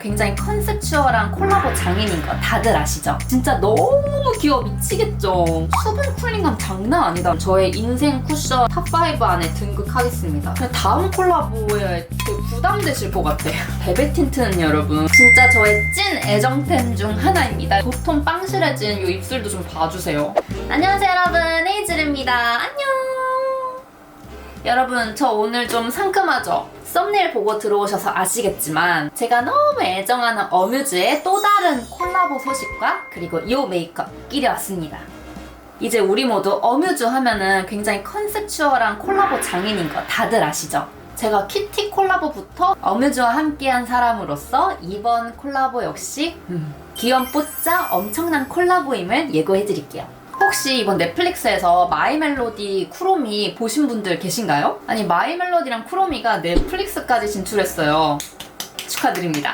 굉장히 컨셉추얼한 콜라보 장인인 거 다들 아시죠? 진짜 너무 귀여워 미치겠죠? 수분 쿨링감 장난 아니다. 저의 인생 쿠션 탑5 안에 등극하겠습니다. 다음 콜라보에 부담되실 것 같아요. 베베 틴트는 여러분 진짜 저의 찐 애정템 중 하나입니다. 도톰 빵실해진 이 입술도 좀 봐주세요. 안녕하세요 여러분 헤이즐입니다. 안녕. 여러분 저 오늘 좀 상큼하죠? 썸네일 보고 들어오셔서 아시겠지만 제가 너무 애정하는 어뮤즈의 또 다른 콜라보 소식과 그리고 이 메이크업 끼리 왔습니다. 이제 우리 모두 어뮤즈 하면은 굉장히 컨셉추얼한 콜라보 장인인 거 다들 아시죠? 제가 키티 콜라보부터 어뮤즈와 함께한 사람으로서 이번 콜라보 역시 음, 귀염뽀짜 엄청난 콜라보임을 예고해드릴게요. 혹시 이번 넷플릭스에서 마이 멜로디 쿠로미 보신 분들 계신가요? 아니 마이 멜로디랑 쿠로미가 넷플릭스까지 진출했어요. 축하드립니다.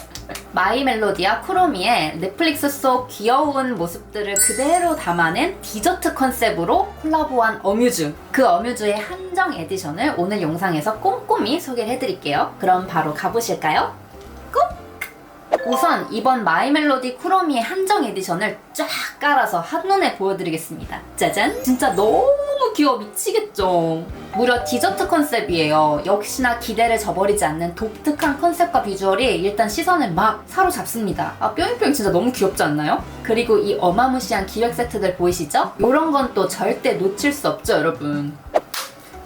마이 멜로디와 쿠로미의 넷플릭스 속 귀여운 모습들을 그대로 담아낸 디저트 컨셉으로 콜라보한 어뮤즈. 그 어뮤즈의 한정 에디션을 오늘 영상에서 꼼꼼히 소개를 해드릴게요. 그럼 바로 가보실까요? 우선 이번 마이멜로디 쿠로미의 한정 에디션을 쫙 깔아서 한눈에 보여드리겠습니다. 짜잔! 진짜 너무 귀여워 미치겠죠? 무려 디저트 컨셉이에요. 역시나 기대를 저버리지 않는 독특한 컨셉과 비주얼이 일단 시선을 막 사로잡습니다. 아, 뿅뿅 진짜 너무 귀엽지 않나요? 그리고 이 어마무시한 기획 세트들 보이시죠? 이런 건 또 절대 놓칠 수 없죠, 여러분.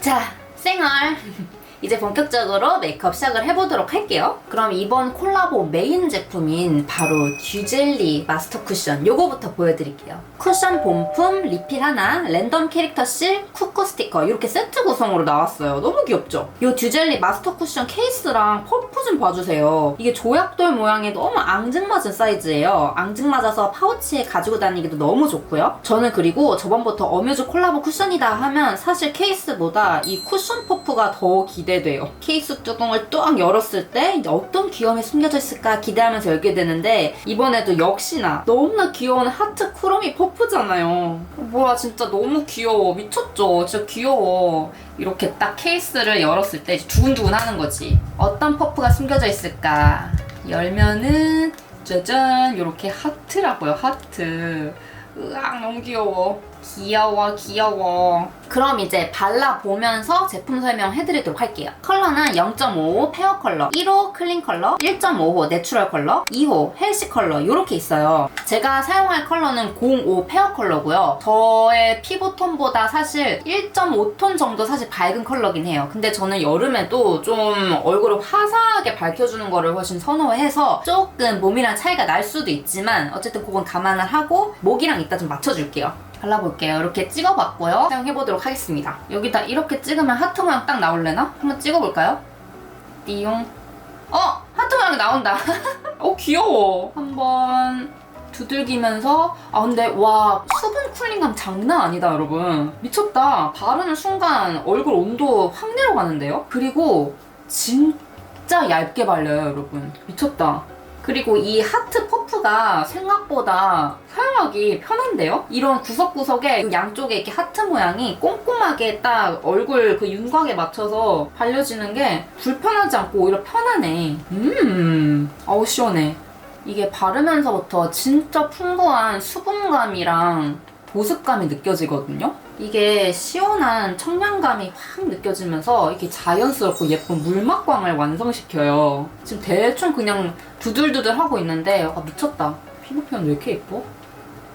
자, 생얼! 이제 본격적으로 메이크업 시작을 해보도록 할게요. 그럼 이번 콜라보 메인 제품인 바로 듀젤리 마스터 쿠션 요거부터 보여드릴게요. 쿠션 본품, 리필 하나, 랜덤 캐릭터 실, 쿠쿠 스티커 이렇게 세트 구성으로 나왔어요. 너무 귀엽죠? 요 듀젤리 마스터 쿠션 케이스랑 퍼프 좀 봐주세요. 이게 조약돌 모양이 너무 앙증맞은 사이즈예요. 앙증맞아서 파우치에 가지고 다니기도 너무 좋고요. 저는 그리고 저번부터 어뮤즈 콜라보 쿠션이다 하면 사실 케이스보다 이 쿠션 퍼프가 더 기대 돼요. 케이스 뚜껑을 뚜껑 열었을 때 어떤 귀여움이 숨겨져 있을까 기대하면서 열게 되는데 이번에도 역시나 너무나 귀여운 하트 쿠로미 퍼프잖아요. 뭐야 진짜 너무 귀여워 미쳤죠? 진짜 귀여워. 이렇게 딱 케이스를 열었을 때 두근두근 하는 거지. 어떤 퍼프가 숨겨져 있을까? 열면은 짜잔 이렇게 하트라고요 하트. 으악 너무 귀여워. 귀여워 귀여워. 그럼 이제 발라보면서 제품 설명 해드리도록 할게요. 컬러는 0.5 페어 컬러, 1호 클린 컬러, 1.5호 내추럴 컬러, 2호 헬시 컬러 이렇게 있어요. 제가 사용할 컬러는 05 페어 컬러고요. 저의 피부톤보다 사실 1.5톤 정도 사실 밝은 컬러긴 해요. 근데 저는 여름에도 좀 얼굴을 화사하게 밝혀주는 거를 훨씬 선호해서 조금 몸이랑 차이가 날 수도 있지만 어쨌든 그건 감안을 하고 목이랑 이따 좀 맞춰줄게요. 발라볼게요. 이렇게 찍어봤고요. 사용해보도록 하겠습니다. 여기다 이렇게 찍으면 하트 모양 딱 나올래나? 한번 찍어볼까요? 띠용. 어! 하트 모양이 나온다. 어, 귀여워. 한번 두들기면서 아 근데 와 수분 쿨링감 장난 아니다 여러분 미쳤다 바르는 순간 얼굴 온도 확 내려가는데요 그리고 진짜 얇게 발려요 여러분 미쳤다 그리고 이 하트 퍼프가 생각보다 사용하기 편한데요? 이런 구석구석에 그 양쪽에 이렇게 하트 모양이 꼼꼼하게 딱 얼굴 그 윤곽에 맞춰서 발려지는 게 불편하지 않고 오히려 편하네. 음, 어우, 시원해. 이게 바르면서부터 진짜 풍부한 수분감이랑 보습감이 느껴지거든요? 이게 시원한 청량감이 확 느껴지면서 이렇게 자연스럽고 예쁜 물막광을 완성시켜요. 지금 대충 그냥 두들두들 하고 있는데 아 미쳤다. 피부 표현 왜 이렇게 예뻐?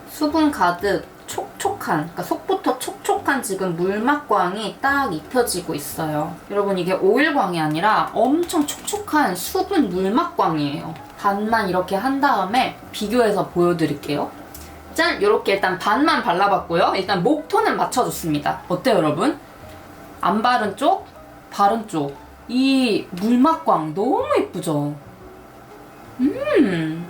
수분 가득 촉촉한 그러니까 속부터 촉촉한 지금 물막광이 딱 입혀지고 있어요. 여러분 이게 오일광이 아니라 엄청 촉촉한 수분 물막광이에요. 반만 이렇게 한 다음에 비교해서 보여드릴게요. 짠! 이렇게 일단 반만 발라봤고요. 일단 목톤은 맞춰줬습니다. 어때요, 여러분? 안 바른 쪽, 바른 쪽. 이 물막광 너무 예쁘죠? 음.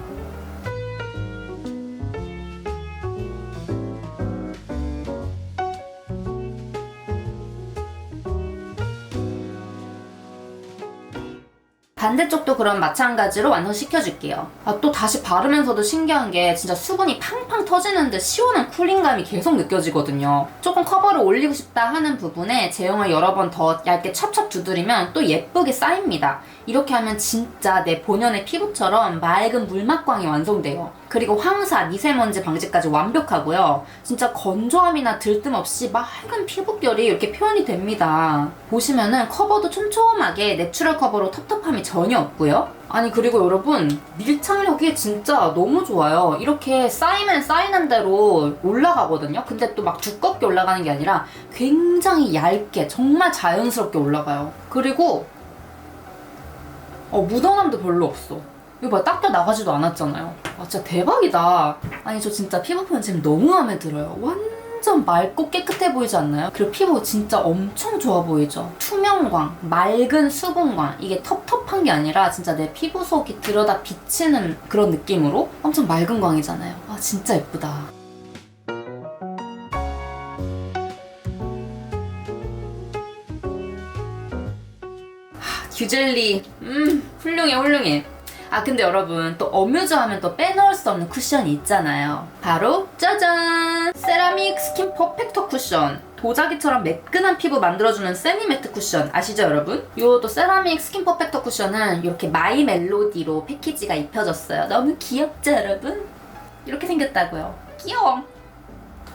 반대쪽도 그럼 마찬가지로 완성시켜줄게요. 아, 또 다시 바르면서도 신기한 게 진짜 수분이 팡팡 터지는 듯 시원한 쿨링감이 계속 느껴지거든요. 조금 커버를 올리고 싶다 하는 부분에 제형을 여러 번 더 얇게 찹찹 두드리면 또 예쁘게 쌓입니다. 이렇게 하면 진짜 내 본연의 피부처럼 맑은 물막광이 완성돼요. 그리고 황사, 미세먼지 방지까지 완벽하고요. 진짜 건조함이나 들뜸 없이 맑은 피부결이 이렇게 표현이 됩니다. 보시면은 커버도 촘촘하게 내추럴 커버로 텁텁함이 전혀 없고요. 아니 그리고 여러분 밀착력이 진짜 너무 좋아요. 이렇게 쌓이면 쌓이는 대로 올라가거든요. 근데 또 막 두껍게 올라가는 게 아니라 굉장히 얇게 정말 자연스럽게 올라가요. 그리고 어, 묻어남도 별로 없어. 이거 봐, 닦여 나가지도 않았잖아요. 아, 진짜 대박이다. 아니, 저 진짜 피부 표현 지금 너무 마음에 들어요. 완전 맑고 깨끗해 보이지 않나요? 그리고 피부 진짜 엄청 좋아 보이죠? 투명광, 맑은 수분광. 이게 텁텁한 게 아니라 진짜 내 피부 속이 들여다 비치는 그런 느낌으로 엄청 맑은 광이잖아요. 아, 진짜 예쁘다. 규젤리 음 훌륭해 훌륭해 아 근데 여러분 또 어뮤즈 하면 또 빼놓을 수 없는 쿠션이 있잖아요. 바로 짜잔! 세라믹 스킨 퍼펙터 쿠션. 도자기처럼 매끈한 피부 만들어주는 세미매트 쿠션. 아시죠 여러분? 요또 세라믹 스킨 퍼펙터 쿠션은 이렇게 마이 멜로디로 패키지가 입혀졌어요. 너무 귀엽죠 여러분? 이렇게 생겼다고요. 귀여워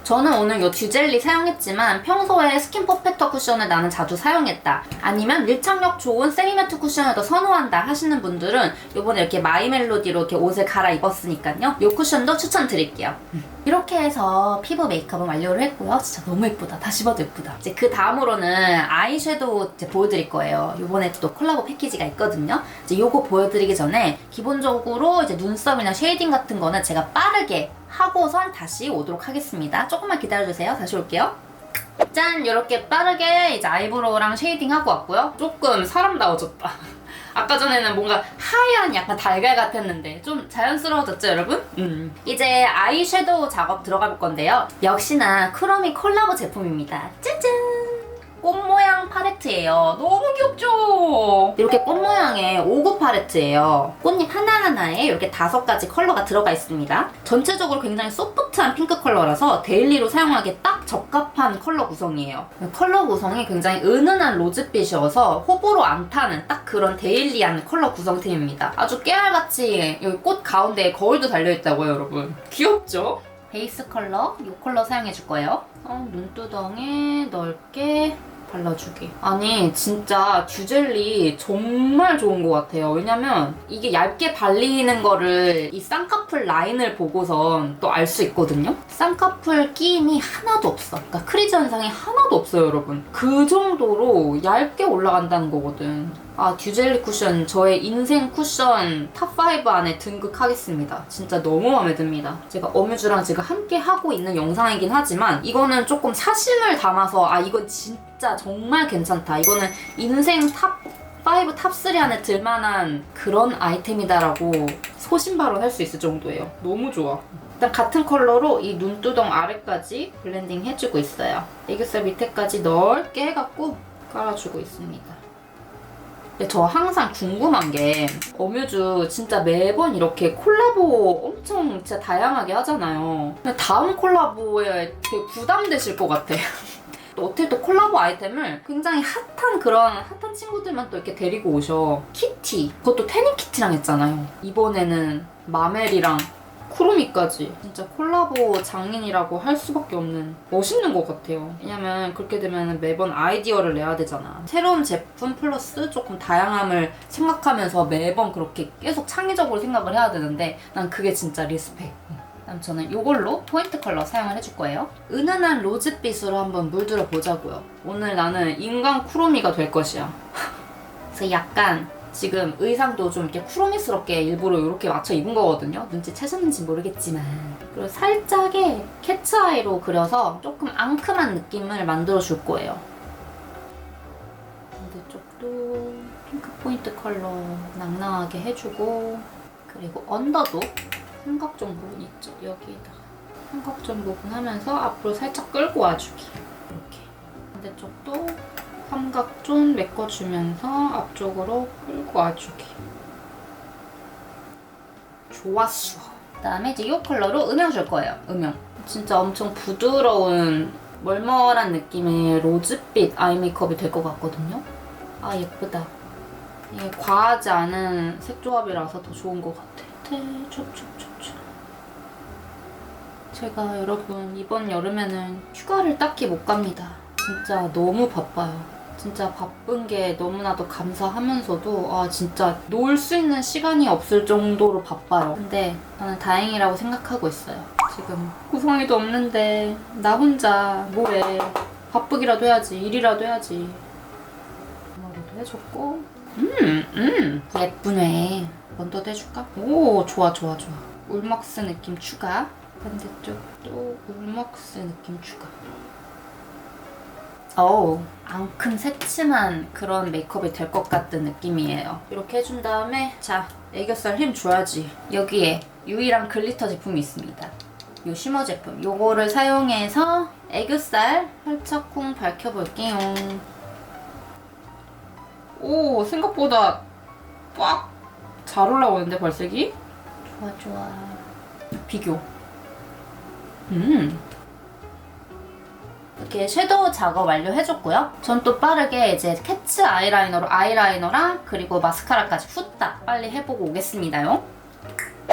저는 오늘 이 듀젤리 사용했지만 평소에 스킨 퍼펙터 쿠션을 나는 자주 사용했다. 아니면 밀착력 좋은 세미매트 쿠션을 더 선호한다 하시는 분들은 이번에 이렇게 마이 멜로디로 이렇게 옷을 갈아입었으니까요. 이 쿠션도 추천드릴게요. 이렇게 해서 피부 메이크업은 완료를 했고요. 진짜 너무 예쁘다. 다시 봐도 예쁘다. 이제 그 다음으로는 아이섀도우 이제 보여드릴 거예요. 이번에 또 콜라보 패키지가 있거든요. 이제 요거 보여드리기 전에 기본적으로 이제 눈썹이나 쉐이딩 같은 거는 제가 빠르게 하고선 다시 오도록 하겠습니다. 조금만 기다려주세요. 다시 올게요. 짠! 이렇게 빠르게 이제 아이브로우랑 쉐이딩 하고 왔고요. 조금 사람다워졌다. 아까 전에는 뭔가 하얀 약간 달걀 같았는데 좀 자연스러워졌죠 여러분? 음. 이제 아이섀도우 작업 들어가 볼 건데요. 역시나 크롬이 콜라보 제품입니다. 짜잔! 꽃 모양 팔레트예요. 너무 귀엽죠? 이렇게 꽃 모양의 5구 팔레트예요. 꽃잎 하나하나에 이렇게 다섯 가지 컬러가 들어가 있습니다. 전체적으로 굉장히 소프트한 핑크 컬러라서 데일리로 사용하기에 딱 적합한 컬러 구성이에요. 컬러 구성이 굉장히 은은한 로즈빛이어서 호불호 안 타는 딱 그런 데일리한 컬러 구성템입니다. 아주 깨알같이 여기 꽃 가운데에 거울도 달려있다고요, 여러분. 귀엽죠? 베이스 컬러, 이 컬러 사용해줄 거예요. 어, 눈두덩에 넓게 발라주기. 아니 진짜 듀젤리 정말 좋은 것 같아요. 왜냐면 이게 얇게 발리는 거를 이 쌍꺼풀 라인을 보고선 또 알 수 있거든요. 쌍꺼풀 끼임이 하나도 없어. 그러니까 크리즈 현상이 하나도 없어요, 여러분. 그 정도로 얇게 올라간다는 거거든. 아 듀젤리 쿠션 저의 인생 쿠션 탑5 안에 등극하겠습니다. 진짜 너무 마음에 듭니다. 제가 어뮤즈랑 지금 함께 하고 있는 영상이긴 하지만 이거는 조금 사심을 담아서 아 이건 진짜 정말 괜찮다. 이거는 인생 탑 5 탑3 안에 들만한 그런 아이템이다라고 소신발언 할수 있을 정도예요. 너무 좋아. 일단 같은 컬러로 이 눈두덩 아래까지 블렌딩 해주고 있어요. 애교살 밑에까지 넓게 해갖고 깔아주고 있습니다. 근데 저 항상 궁금한 게 어뮤즈 진짜 매번 이렇게 콜라보 엄청 진짜 다양하게 하잖아요. 근데 다음 콜라보에 되게 부담되실 것 같아. 또 어떻게 또 콜라보 아이템을 굉장히 핫한 그런 핫한 친구들만 또 이렇게 데리고 오셔. 키티. 그것도 태닝 키티랑 했잖아요. 이번에는 마멜이랑 쿠로미까지 진짜 콜라보 장인이라고 할 수밖에 없는 멋있는 것 같아요. 왜냐면 그렇게 되면 매번 아이디어를 내야 되잖아. 새로운 제품 플러스 조금 다양함을 생각하면서 매번 그렇게 계속 창의적으로 생각을 해야 되는데 난 그게 진짜 리스펙. 그다음 저는 이걸로 포인트 컬러 사용을 해줄 거예요. 은은한 로즈빛으로 한번 물들어 보자고요. 오늘 나는 인간 쿠로미가 될 것이야. 그래서 약간 지금 의상도 좀 이렇게 쿠로미스럽게 일부러 이렇게 맞춰 입은 거거든요. 눈치채셨는지 모르겠지만. 그리고 살짝의 캐츠아이로 그려서 조금 앙큼한 느낌을 만들어 줄 거예요. 반대쪽도 핑크 포인트 컬러 낭낭하게 해주고 그리고 언더도 삼각존 부분 있죠? 여기에다가 삼각존 부분 하면서 앞으로 살짝 끌고 와주기. 이렇게. 반대쪽도 삼각존 메꿔주면서 앞쪽으로 끌고 와주기. 좋았어. 그 다음에 이제 이 컬러로 음영 줄 거예요. 음영. 진짜 엄청 부드러운 멀멀한 느낌의 로즈빛 아이 메이크업이 될 것 같거든요. 아 예쁘다. 이게 과하지 않은 색 조합이라서 더 좋은 것 같아. 촉촉촉촉. 제가 여러분 이번 여름에는 휴가를 딱히 못 갑니다. 진짜 너무 바빠요. 진짜 바쁜 게 너무나도 감사하면서도 아 진짜 놀 수 있는 시간이 없을 정도로 바빠요. 근데 저는 다행이라고 생각하고 있어요. 지금 구성이도 없는데 나 혼자 뭐해 바쁘기라도 해야지 일이라도 해야지. 머리도 해줬고 음, 음, 예쁘네. 먼저 해줄까? 오, 좋아, 좋아, 좋아. 울먹스 느낌 추가. 반대쪽도 울먹스 느낌 추가. 어우, 앙큼 새침한 그런 메이크업이 될 것 같은 느낌이에요. 이렇게 해준 다음에, 자, 애교살 힘 줘야지. 여기에 유일한 글리터 제품이 있습니다. 요 쉬머 제품. 요거를 사용해서 애교살 살짝 쿵 밝혀볼게요. 오, 생각보다 꽉 잘 올라오는데 발색이? 좋아 좋아. 비교. 음. 이렇게 섀도우 작업 완료해줬고요. 전 또 빠르게 이제 캐츠 아이라이너로 아이라이너랑 그리고 마스카라까지 후딱 빨리 해보고 오겠습니다요.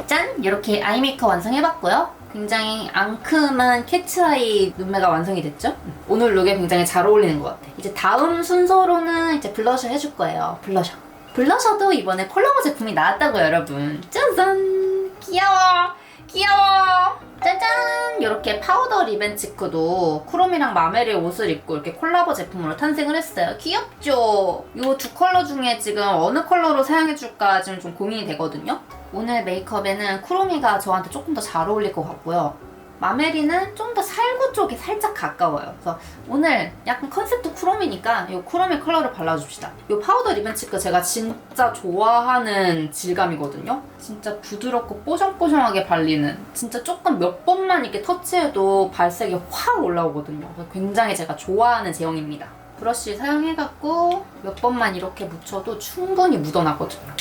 짠! 이렇게 아이 메이크업 완성해봤고요. 굉장히 앙큼한 캐츠아이 눈매가 완성이 됐죠? 오늘 룩에 굉장히 잘 어울리는 것 같아. 이제 다음 순서로는 이제 블러셔 해줄 거예요. 블러셔. 블러셔도 이번에 콜라보 제품이 나왔다고요, 여러분. 짜잔! 귀여워! 귀여워! 짜잔! 이렇게 파우더 리벤 치크도 쿠롬이랑 마멜의 옷을 입고 이렇게 콜라보 제품으로 탄생을 했어요. 귀엽죠? 이 두 컬러 중에 지금 어느 컬러로 사용해줄까 지금 좀 고민이 되거든요. 오늘 메이크업에는 쿠로미가 저한테 조금 더 잘 어울릴 것 같고요. 마메리는 좀 더 살구 쪽이 살짝 가까워요. 그래서 오늘 약간 컨셉도 쿠로미니까 이 쿠로미 컬러를 발라줍시다. 이 파우더 리본 치크 제가 진짜 좋아하는 질감이거든요. 진짜 부드럽고 뽀송뽀송하게 발리는 진짜 조금 몇 번만 이렇게 터치해도 발색이 확 올라오거든요. 그래서 굉장히 제가 좋아하는 제형입니다. 브러쉬 사용해갖고 몇 번만 이렇게 묻혀도 충분히 묻어나거든요.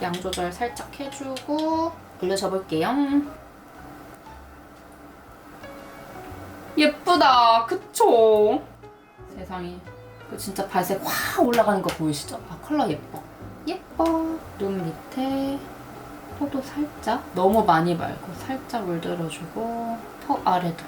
양 조절 살짝 해주고 올려줘볼게요. 예쁘다, 그쵸? 세상에. 그 진짜 발색 확 올라가는 거 보이시죠? 아, 컬러 예뻐. 예뻐. 눈 밑에 코도 살짝, 너무 많이 말고 살짝 물들어주고, 턱 아래도.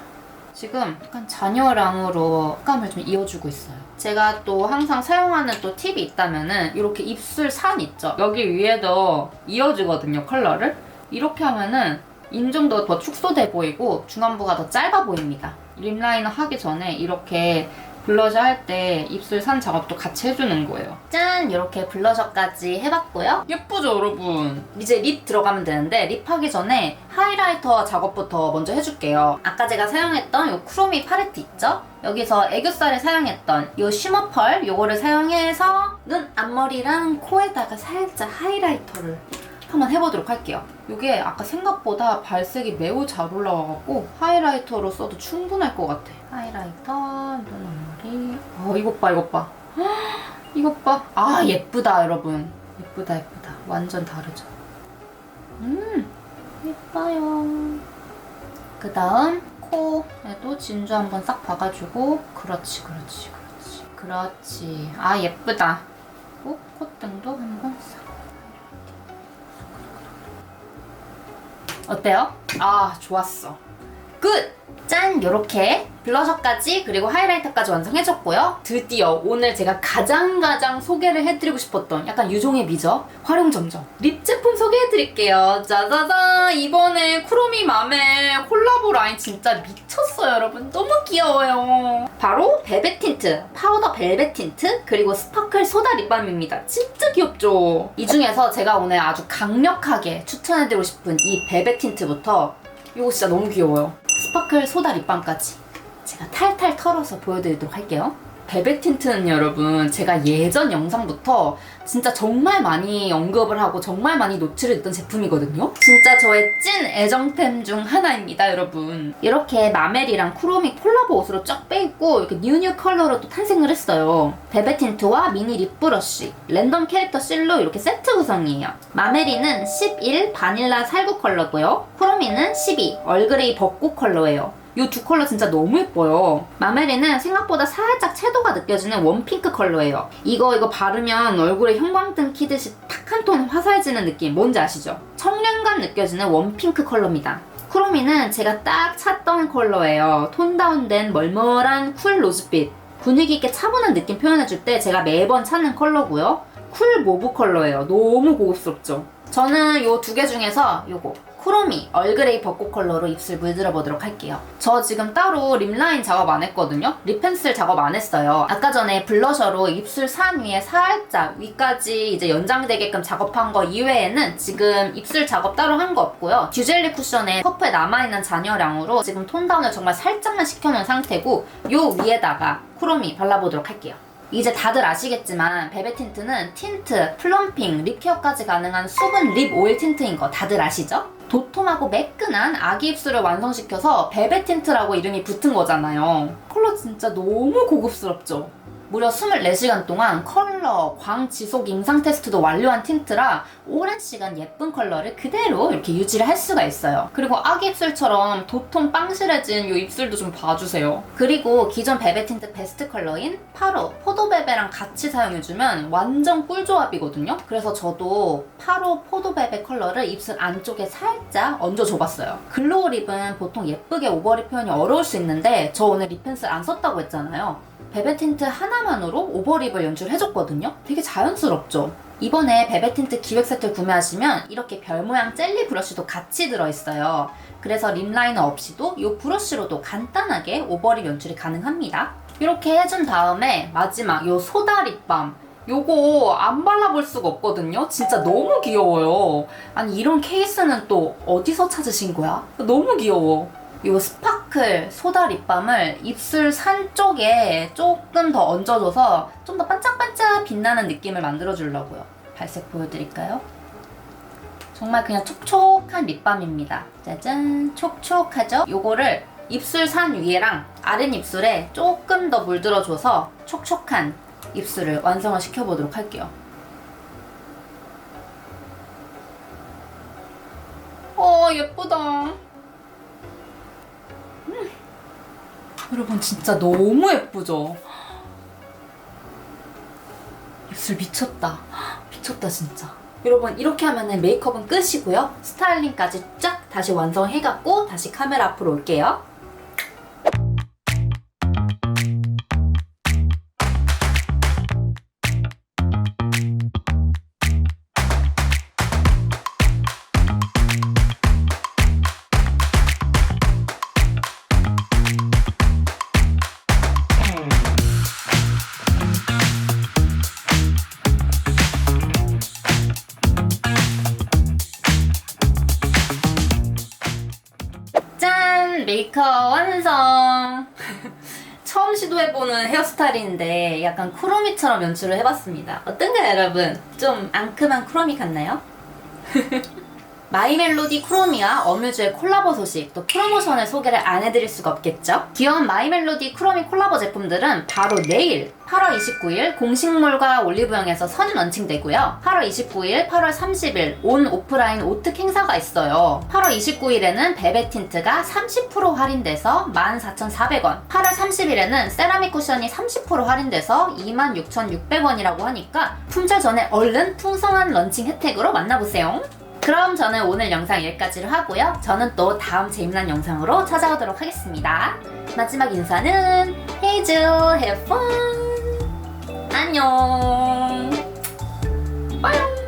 지금 약간 잔여랑으로 색감을 좀 이어주고 있어요. 제가 또 항상 사용하는 또 팁이 있다면은 이렇게 입술 산 있죠? 여기 위에도 이어주거든요, 컬러를. 이렇게 하면은 인중도 더 축소돼 보이고 중안부가 더 짧아 보입니다. 립라이너 하기 전에 이렇게 블러셔 할 때 입술 산 작업도 같이 해주는 거예요. 짠! 이렇게 블러셔까지 해봤고요. 예쁘죠, 여러분? 이제 립 들어가면 되는데 립 하기 전에 하이라이터 작업부터 먼저 해줄게요. 아까 제가 사용했던 이 크로미 팔레트 있죠? 여기서 애교살에 사용했던 이 쉬머 펄 요거를 사용해서 눈, 앞머리랑 코에다가 살짝 하이라이터를 한번 해보도록 할게요. 이게 아까 생각보다 발색이 매우 잘 올라와갖고 하이라이터로 써도 충분할 것 같아. 하이라이터, 눈, 앞머리. 어, 이것 봐, 이것 봐. 헉, 이것 봐. 아, 예쁘다, 여러분. 예쁘다, 예쁘다. 완전 다르죠? 음, 예뻐요. 그 다음, 코에도 진주 한번 싹 봐가지고. 그렇지, 그렇지, 그렇지. 그렇지. 아, 예쁘다. 그리고 콧등도 한번 어때요? 아 좋았어 끝! 짠! 요렇게 블러셔까지 그리고 하이라이터까지 완성해줬고요. 드디어 오늘 제가 가장 가장 소개를 해드리고 싶었던 약간 유종의 미적 활용점정. 립 제품 소개해드릴게요. 짜자잔! 이번에 쿠로미 맘의 콜라보 라인 진짜 미쳤어요 여러분. 너무 귀여워요. 바로 벨벳 틴트 파우더 벨벳 틴트 그리고 스파클 소다 립밤입니다. 진짜 귀엽죠? 이 중에서 제가 오늘 아주 강력하게 추천해드리고 싶은 이 벨벳 틴트부터 이거 진짜 너무 귀여워요. 스파클 소다 립밤까지 제가 탈탈 털어서 보여드리도록 할게요 베베 틴트는 여러분 제가 예전 영상부터 진짜 정말 많이 언급을 하고 정말 많이 노출을 했던 제품이거든요. 진짜 저의 찐 애정템 중 하나입니다, 여러분. 이렇게 마멜이랑 쿠로미 콜라보 옷으로 쫙 빼입고 이렇게 뉴뉴 컬러로 또 탄생을 했어요. 베베 틴트와 미니 립 브러쉬, 랜덤 캐릭터 실로 이렇게 세트 구성이에요. 마멜이는 11 바닐라 살구 컬러고요. 쿠로미는 12 얼그레이 벚꽃 컬러예요. 이 두 컬러 진짜 너무 예뻐요. 마멜이는 생각보다 살짝 채도가 느껴지는 웜핑크 컬러예요. 이거 이거 바르면 얼굴에 형광등 키듯이 탁 한 톤 화사해지는 느낌 뭔지 아시죠? 청량감 느껴지는 웜핑크 컬러입니다. 쿠로미는 제가 딱 찾던 컬러예요. 톤 다운된 멀멀한 쿨 로즈빛. 분위기 있게 차분한 느낌 표현해줄 때 제가 매번 찾는 컬러고요. 쿨 모브 컬러예요. 너무 고급스럽죠? 저는 요두개 중에서 요거 쿠로미 얼그레이 벚꽃 컬러로 입술 물들어 보도록 할게요. 저 지금 따로 립 라인 작업 안 했거든요. 립 펜슬 작업 안 했어요. 아까 전에 블러셔로 입술 산 위에 살짝 위까지 이제 연장되게끔 작업한 거 이외에는 지금 입술 작업 따로 한 거 없고요. 듀젤리 쿠션에 퍼프에 남아있는 잔여량으로 지금 톤 다운을 정말 살짝만 시켜놓은 상태고 요 위에다가 쿠로미 발라보도록 할게요. 이제 다들 아시겠지만 베베 틴트는 틴트, 플럼핑, 립 케어까지 가능한 수분 립 오일 틴트인 거 다들 아시죠? 도톰하고 매끈한 아기 입술을 완성시켜서 베베 틴트라고 이름이 붙은 거잖아요. 컬러 진짜 너무 고급스럽죠? 무려 24시간 동안 컬러, 광 지속 임상 테스트도 완료한 틴트라 오랜 시간 예쁜 컬러를 그대로 이렇게 유지를 할 수가 있어요. 그리고 아기 입술처럼 도톰 빵실해진 이 입술도 좀 봐주세요. 그리고 기존 베베 틴트 베스트 컬러인 파로, 포도베베랑 같이 사용해주면 완전 꿀조합이거든요. 그래서 저도 파로 포도베베 컬러를 입술 안쪽에 살짝 얹어줘봤어요. 글로우 립은 보통 예쁘게 오버립 표현이 어려울 수 있는데 저 오늘 립 펜슬 안 썼다고 했잖아요. 베베 틴트 하나만으로 오버립을 연출해줬거든요. 되게 자연스럽죠? 이번에 베베 틴트 기획 세트를 구매하시면 이렇게 별 모양 젤리 브러쉬도 같이 들어있어요. 그래서 립 라이너 없이도 이 브러쉬로도 간단하게 오버립 연출이 가능합니다. 이렇게 해준 다음에 마지막 이 소다 립밤 요거 안 발라볼 수가 없거든요. 진짜 너무 귀여워요. 아니 이런 케이스는 또 어디서 찾으신 거야? 너무 귀여워. 요 스 파클 소다 립밤을 입술 산 쪽에 조금 더 얹어줘서 좀 더 반짝반짝 빛나는 느낌을 만들어 주려고요. 발색 보여드릴까요? 정말 그냥 촉촉한 립밤입니다. 짜잔, 촉촉하죠? 요거를 입술 산 위에랑 아랫입술에 조금 더 물들어줘서 촉촉한 입술을 완성을 시켜보도록 할게요. 어, 예쁘다. 여러분 진짜 너무 예쁘죠? 입술 미쳤다. 미쳤다 진짜. 여러분 이렇게 하면은 메이크업은 끝이고요. 스타일링까지 쫙 다시 완성해갖고 다시 카메라 앞으로 올게요. 메이크업 완성! 처음 시도해보는 헤어스타일인데 약간 쿠로미처럼 연출을 해봤습니다. 어떤가요, 여러분? 좀 앙큼한 쿠로미 같나요? 마이멜로디 쿠로미와 어뮤즈의 콜라보 소식, 또 프로모션의 소개를 안 해드릴 수가 없겠죠? 귀여운 마이멜로디 쿠로미 콜라보 제품들은 바로 내일 8월 29일 공식몰과 올리브영에서 선 런칭되고요. 8월 29일, 8월 30일 온 오프라인 오특 행사가 있어요. 8월 29일에는 베베 틴트가 30% 할인돼서 14,400원. 8월 30일에는 세라믹 쿠션이 30% 할인돼서 26,600원이라고 하니까 품절 전에 얼른 풍성한 런칭 혜택으로 만나보세요. 그럼 저는 오늘 영상 여기까지로 하고요. 저는 또 다음 재미난 영상으로 찾아오도록 하겠습니다. 마지막 인사는 헤이즈 fun 안녕 빠용